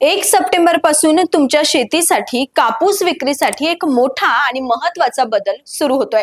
एक सप्टेंबरपासून तुमच्या शेतीसाठी कापूस विक्रीसाठी एक मोठा आणि महत्त्वाचा बदल सुरू होतोय.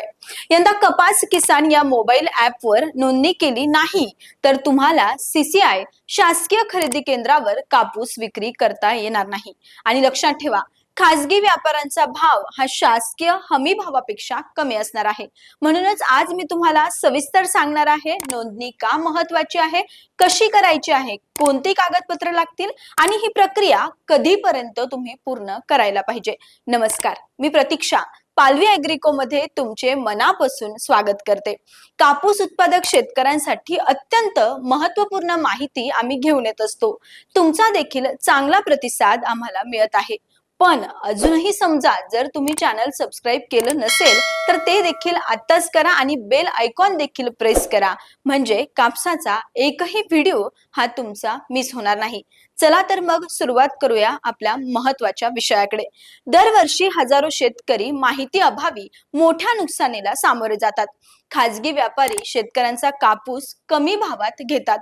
यंदा कपास किसान या मोबाईल ऍपवर नोंदणी केली नाही तर तुम्हाला सीसीआय शासकीय खरेदी केंद्रावर कापूस विक्री करता येणार नाही. आणि लक्षात ठेवा खासगी व्यापाऱ्यांचा भाव हा शासकीय हमी भावापेक्षा कमी असणार आहे. म्हणूनच आज मी तुम्हाला सविस्तर सांगणार आहे नोंदणी का महत्वाची आहे कशी करायची आहे कोणती कागदपत्र लागतील आणि ही प्रक्रिया कधीपर्यंत तुम्ही पूर्ण करायला पाहिजे. नमस्कार मी प्रतीक्षा पालवी अॅग्रिको मध्ये तुमचे मनापासून स्वागत करते. कापूस उत्पादक शेतकऱ्यांसाठी अत्यंत महत्त्वपूर्ण माहिती आम्ही घेऊन येत असतो. तुमचा देखील चांगला प्रतिसाद आम्हाला मिळत आहे. पण अजूनही समजा जर तुम्ही चॅनल सबस्क्राईब केलं नसेल तर ते देखील आत्ताच करा आणि बेल आयकॉन देखील प्रेस करा. म्हणजे कापसाचा एकही व्हिडिओ हा तुमचा मिस होणार नाही. चला तर मग सुरुवात करूया आपल्या महत्त्वाच्या विषयाकडे. दरवर्षी हजारो शेतकरी माहिती अभावी मोठ्या नुकसानीला सामोरे जातात. खाजगी व्यापारी शेतकऱ्यांचा कापूस कमी भावात घेतात.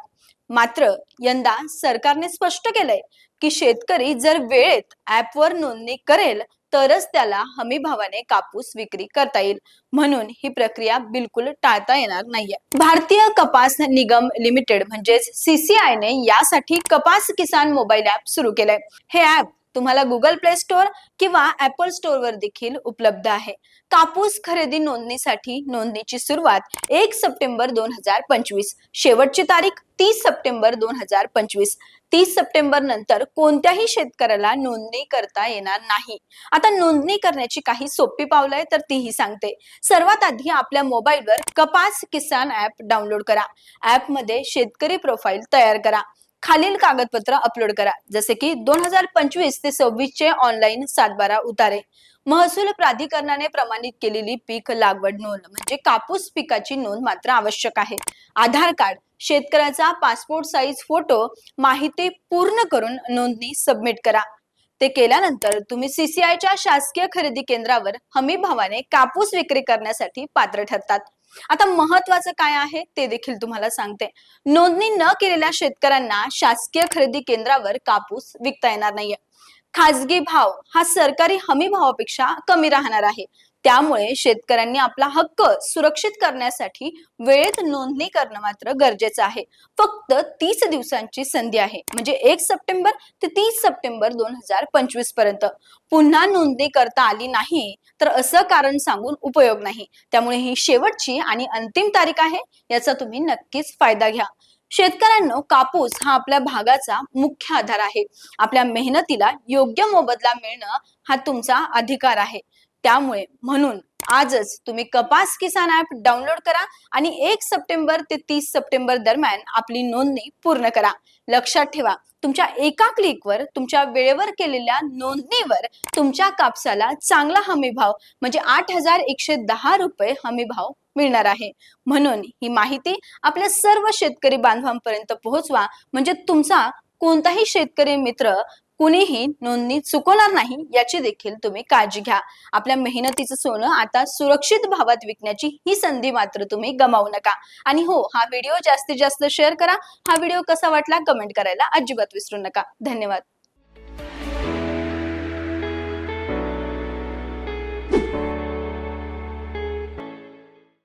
मात्र यंदा सरकारने स्पष्ट केलंय की शेतकरी जर वेळेत ऍपवर नोंदणी करेल तरच त्याला हमी भावाने कापूस विक्री करता येईल. म्हणून ही प्रक्रिया बिलकुल टाळता येणार नाहीये. भारतीय कपास निगम लिमिटेड म्हणजेच सीसीआय ने यासाठी कपास किसान मोबाईल ऍप सुरू केलंय. हे ऍप तुम्हाला गुगल प्ले स्टोअर किंवा ऍपल स्टोअरवर देखील उपलब्ध आहे. कापूस खरेदी नोंदणीसाठी नोंदणीची सुरुवात एक सप्टेंबर दोन हजार पंचवीस. शेवटची तारीख तीस सप्टेंबर दोन हजार पंचवीस. तीस सप्टेंबर नंतर कोणत्याही शेतकऱ्याला नोंदणी करता येणार नाही. आता नोंदणी करण्याची काही सोपी पावलं आहे तर तीही सांगते. सर्वात आधी आपल्या मोबाईलवर कपास किसान ऍप डाउनलोड करा. ऍपमध्ये शेतकरी प्रोफाईल तयार करा. खालील कागदपत्र अपलोड करा. जसे की दोन हजार पंचवीस ते सव्वीस चे ऑनलाईन सातबारा उतारे. महसूल प्राधिकरणाने प्रमाणित केलेली पीक लागवड नोंद म्हणजे कापूस पिकाची नोंद मात्र आवश्यक आहे. आधार कार्ड शेतकऱ्याचा पासपोर्ट साईज फोटो माहिती पूर्ण करून नोंदणी सबमिट करा. ते केल्यानंतर तुम्ही सीसीआयच्या शासकीय खरेदी केंद्रावर हमी भावाने कापूस विक्री करण्यासाठी पात्र ठरतात. आता महत्वाचं काय आहे ते देखील तुम्हाला सांगते. नोंदणी न केलेल्या शेतकऱ्यांना शासकीय खरेदी केंद्रावर कापूस विकता येणार नाहीये. खाजगी भाव हा सरकारी हमी भावापेक्षा कमी राहणार आहे. त्यामुळे शेतकऱ्यांनी आपला हक्क सुरक्षित करण्यासाठी वेळेत नोंदणी करणं मात्र गरजेचं आहे. फक्त तीस दिवसांची संधी आहे. म्हणजे एक सप्टेंबर ते तीस सप्टेंबर दोन हजार पंचवीसपर्यंत. पुन्हा नोंदणी करता आली नाही तर असं कारण सांगून उपयोग नाही. त्यामुळे ही शेवटची आणि अंतिम तारीख आहे याचा तुम्ही नक्कीच फायदा घ्या. शेतकऱ्यांनो कापूस हा आपल्या भागाचा मुख्य आधार आहे. आपल्या मेहनतीला योग्य मोबदला मिळणं हा तुमचा अधिकार आहे. त्यामुळे म्हणून आजच तुम्ही कपास किसान ऍप डाउनलोड करा आणि एक सप्टेंबर ते तीस सप्टेंबर दरम्यान आपली नोंदणी पूर्ण करा. लक्षात ठेवा तुमच्या एका क्लिकवर तुमच्या वेळेवर केलेल्या नोंदणीवर तुमच्या कापसाला चांगला हमीभाव म्हणजे आठ हजार एकशे दहा रुपये हमीभाव मिळणार आहे. म्हणून ही माहिती आपल्या सर्व शेतकरी बांधवांपर्यंत पोहोचवा. म्हणजे तुमचा कोणताही शेतकरी मित्र कुणीही नोंदणी चुकवणार नाही याची देखील तुम्ही काळजी घ्या. आपल्या मेहनतीचं सोनं आता सुरक्षित भावात विकण्याची ही संधी मात्र तुम्ही गमावू नका. आणि हो हा व्हिडिओ जास्तीत जास्त शेअर करा. हा व्हिडिओ कसा वाटला कमेंट करायला अजिबात विसरू नका. धन्यवाद.